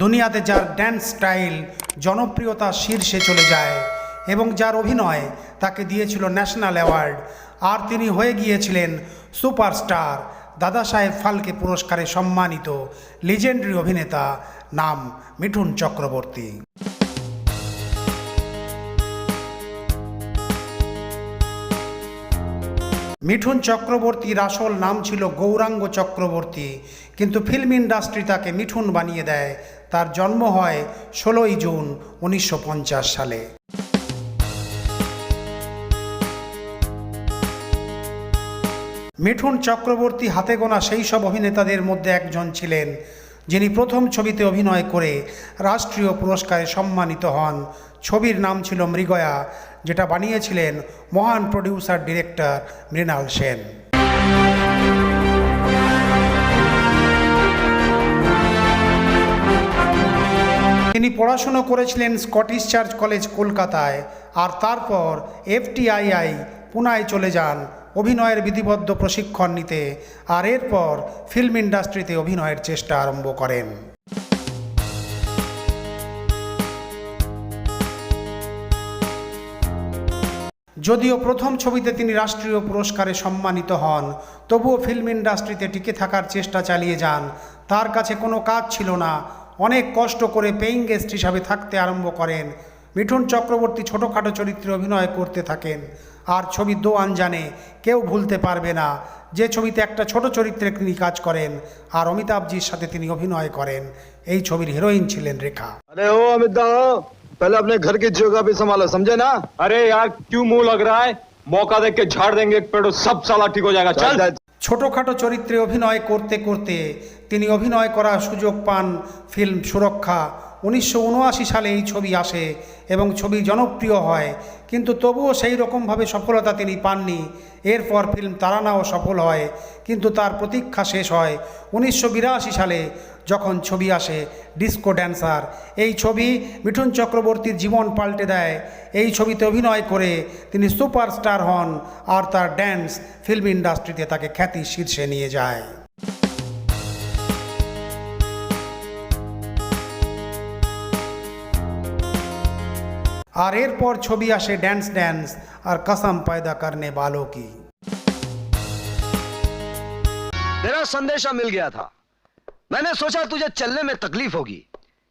দুনিয়াতে যার dance style জনপ্রিয়তা শীর্ষে চলে যায় এবং যার অভিনয় তাকে দিয়েছিল ন্যাশনাল অ্যাওয়ার্ড আর তিনি হয়ে গিয়েছিলেন সুপারস্টার দাদা সাহেব ফালকে পুরস্কারে সম্মানিত লিজেন্ডারি অভিনেতা নাম মিঠুন চক্রবর্তী। মিঠুন চক্রবর্তীর আসল নাম ছিল গৌরাঙ্গ চক্রবর্তী, কিন্তু ফিল্ম ইন্ডাস্ট্রি তাকে মিঠুন বানিয়ে দেয় তার জন্ম হয় ষোলোই জুন উনিশশো পঞ্চাশ সালে। মিঠুন চক্রবর্তী হাতে গোনা সেই সব অভিনেতাদের মধ্যে একজন ছিলেন, যিনি প্রথম ছবিতে অভিনয় করে রাষ্ট্রীয় পুরস্কারে সম্মানিত হন। ছবির নাম ছিল মৃগয়া, যেটা বানিয়েছিলেন মহান প্রডিউসার, ডিরেক্টর মৃণাল সেন। পড়াশুনো করেছিলেন স্কটিশ চার্চ কলেজ কলকাতায় আর তারপর এফটিআইআই পুনায় চলে যান অভিনয়ের বিধিবদ্ধ প্রশিক্ষণ নিতে আর এরপর ফিল্ম ইন্ডাস্ট্রিতে অভিনয়ের চেষ্টা আরম্ভ করেন। যদিও প্রথম ছবিতে তিনি রাষ্ট্রীয় পুরস্কারে সম্মানিত হন, তবুও ফিল্ম ইন্ডাস্ট্রিতে টিকে থাকার চেষ্টা চালিয়ে যান। তার কাছে কোনো কাজ ছিল না অনেক কষ্ট করে পেইং গেস্ট হিসাবে থাকতে আরম্ভ করেন মিঠুন চক্রবর্তী ছোটোখাটো চরিত্রে অভিনয় করতে থাকেন আর ছবি দো আনজানে কেউ ভুলতে পারবে না যে ছবিতে একটা ছোট চরিত্রে তিনি কাজ করেন আর অমিতাভজির সাথে তিনি অভিনয় করেন এই ছবির হিরোইন ছিলেন রেখা अरे ओ अमित दा पहले अपने घर की जियोग्राफी संभालो समझे ना अरे यार क्यों मुंह लग रहा है मौका देख के झाड़ देंगे एक पेड़ सब साला ठीक हो जाएगा चल चल ছোটোখাটো চরিত্রে অভিনয় করতে করতে তিনি অভিনয় করার সুযোগ পান ফিল্ম সুরক্ষা। উনিশশো উনআশি সালে এই ছবি আসে এবং ছবি জনপ্রিয় হয়, কিন্তু তবুও সেই রকমভাবে সফলতা তিনি পাননি। এরপর ফিল্ম তারানাও সফল হয়, কিন্তু তার প্রতীক্ষা শেষ হয়। উনিশশো বিরাশি সালে যখন ছবি আসে ডিস্কো ড্যান্সার এই ছবি মিঠুন চক্রবর্তীর জীবন পাল্টে দেয় এই ছবিতে অভিনয় করে তিনি সুপারস্টার হন আর তার ড্যান্স ফিল্ম ইন্ডাস্ট্রিতে তাকে খ্যাতি শীর্ষে নিয়ে যায় আর এরপর ছবি আসে ড্যান্স ড্যান্স আর কসম পয়দা করনে বালো কি तेरा संदेशा मिल गया था मैंने सोचा तुझे चलने में तकलीफ होगी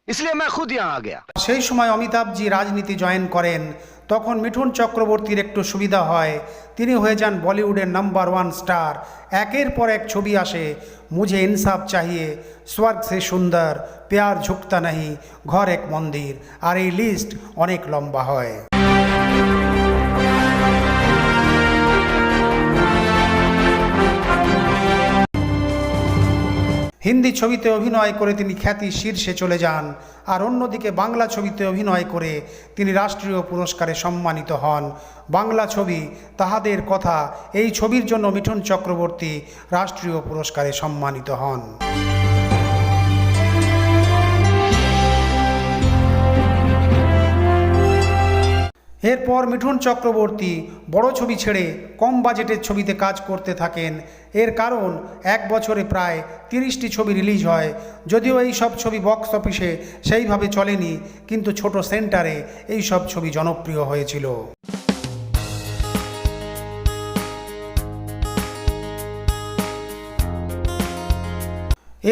इसलिए मैं खुद यहाँ आ गया সেই সময় অমিতাভজি রাজনীতি জয়েন করেন তখন মিঠুন চক্রবর্তীর একটু সুবিধা হয় তিনি হয়ে যান বলিউডের নাম্বার ওয়ান স্টার একের পর এক ছবি আসে মুঝে ইনসাফ চাহিয়ে স্বর্গ সে সুন্দর প্যার ঝুঁকতা নাহি ঘর এক মন্দির আর এই লিস্ট অনেক লম্বা হয় হিন্দি ছবিতে অভিনয় করে তিনি খ্যাতি শীর্ষে চলে যান, আর অন্যদিকে বাংলা ছবিতে অভিনয় করে তিনি রাষ্ট্রীয় পুরস্কারে সম্মানিত হন। বাংলা ছবি তাহাদের কথা, এই ছবির জন্য মিঠুন চক্রবর্তী রাষ্ট্রীয় পুরস্কারে সম্মানিত হন। এরপর মিঠুন চক্রবর্তী বড় ছবি ছেড়ে কম বাজেটের ছবিতে কাজ করতে থাকেন এর কারণ, এক বছরে প্রায় তিরিশটি ছবি রিলিজ হয়। যদিও এই সব ছবি বক্স অফিসে সেইভাবে চলেনি, কিন্তু ছোট সেন্টারে এই সব ছবি জনপ্রিয় হয়েছিল।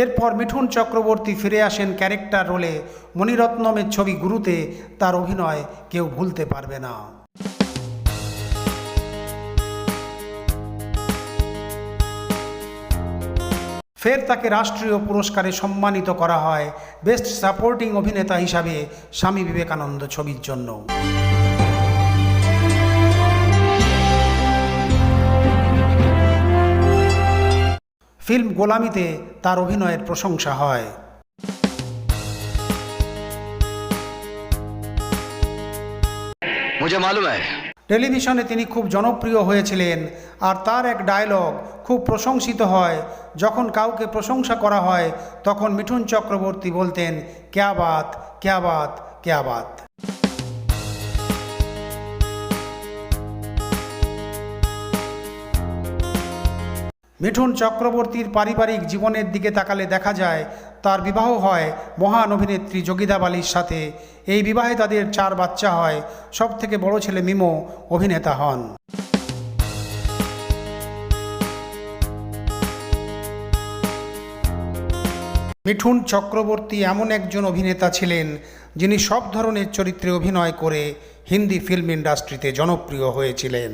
এরপর মিঠুন চক্রবর্তী ফিরে আসেন ক্যারেক্টার রোলে। মণিরত্নমের ছবি গুরুতে, তার অভিনয় কেউ ভুলতে পারবে না। ফের তাকে রাষ্ট্রীয় পুরস্কারে সম্মানিত করা হয় বেস্ট সাপোর্টিং অভিনেতা হিসাবে স্বামী বিবেকানন্দ ছবির জন্য। ফিল্ম গোলামিতে তার অভিনয়ের প্রশংসা হয়। টেলিভিশনে তিনি খুব জনপ্রিয় হয়েছিলেন আর তার এক ডায়লগ খুব প্রশংসিত হয়। যখন কাউকে প্রশংসা করা হয়, তখন মিঠুন চক্রবর্তী বলতেন, ক্যা বাত ক্যা বাত ক্যা বাত। মিঠুন চক্রবর্তীর পারিবারিক জীবনের দিকে তাকালে দেখা যায়, তার বিবাহ হয় মহান অভিনেত্রী যোগিতা বালির সাথে। এই বিবাহে তাদের চার বাচ্চা হয়। সব থেকে বড় ছেলে মিমো অভিনেতা হন। মিঠুন চক্রবর্তী এমন একজন অভিনেতা ছিলেন যিনি সব ধরনের চরিত্রে অভিনয় করে হিন্দি ফিল্ম ইন্ডাস্ট্রিতে জনপ্রিয় হয়েছিলেন।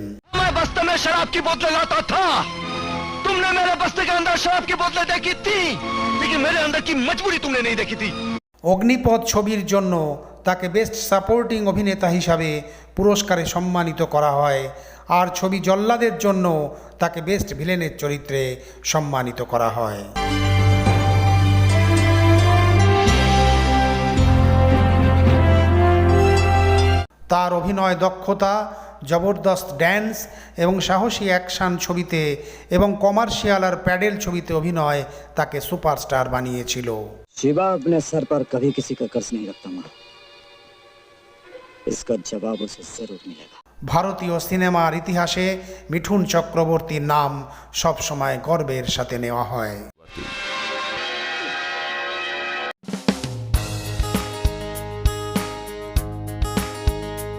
অগ্নিপথ ছবির জন্য তাকে বেস্ট সাপোর্টিং অভিনেতা হিসাবে পুরস্কারে সম্মানিত করা হয় আর ছবি জল্লাদের জন্য তাকে বেস্ট ভিলেনের চরিত্রে সম্মানিত করা হয়। তার অভিনয় দক্ষতা জবরদস্ত ড্যান্স এবং সাহসী অ্যাকশন ছবিতে এবং কমার্শিয়াল আর প্যাডেল ছবিতে অভিনয় তাকে সুপারস্টার বানিয়েছিল शिवा अपने सर पर कभी किसी का कर्ज नहीं रखता माँ इसका जवाब उसे जरूर मिलेगा ভারতীয় সিনেমার ইতিহাসে মিঠুন চক্রবর্তীর নাম সবসময় গর্বের সাথে নেওয়া হয়